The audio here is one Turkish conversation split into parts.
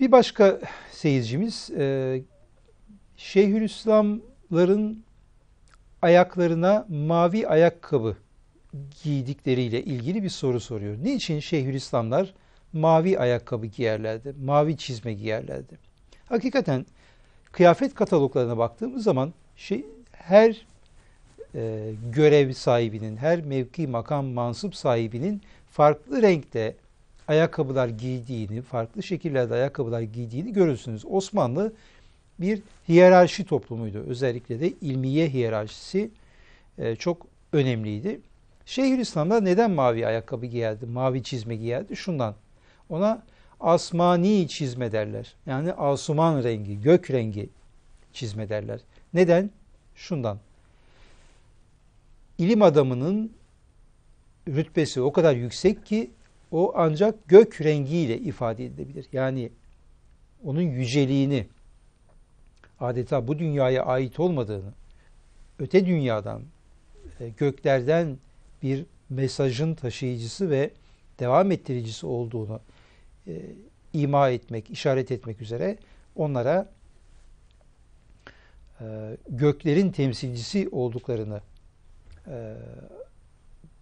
Bir başka seyircimiz e, Şeyhülislamların ayaklarına mavi ayakkabı giydikleriyle ilgili bir soru soruyor. Niçin Şeyhülislamlar mavi ayakkabı giyerlerdi, mavi çizme giyerlerdi? Hakikaten kıyafet kataloglarına baktığımız zaman şey, her e, görev sahibinin, her mevki, makam, mansup sahibinin farklı renkte ayakkabılar giydiğini, farklı şekillerde ayakkabılar giydiğini görürsünüz. Osmanlı bir hiyerarşi toplumuydu. Özellikle de ilmiye hiyerarşisi e, çok önemliydi. Şeyhülislam'da neden mavi ayakkabı giyerdi, mavi çizme giyerdi? Şundan. Ona asmani çizme derler. Yani asuman rengi, gök rengi çizme derler. Neden? Şundan. İlim adamının rütbesi o kadar yüksek ki o ancak gök rengiyle ifade edilebilir. Yani onun yüceliğini adeta bu dünyaya ait olmadığını, öte dünyadan, e, göklerden bir mesajın taşıyıcısı ve devam ettiricisi olduğunu e, ima etmek, işaret etmek üzere onlara e, göklerin temsilcisi olduklarını e,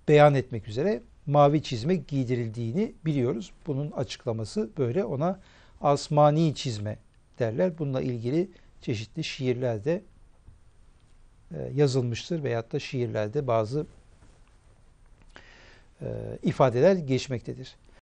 beyan etmek üzere mavi çizme giydirildiğini biliyoruz. Bunun açıklaması böyle ona asmani çizme derler. Bununla ilgili çeşitli şiirlerde e, yazılmıştır veyahut da şiirlerde bazı e, ifadeler geçmektedir.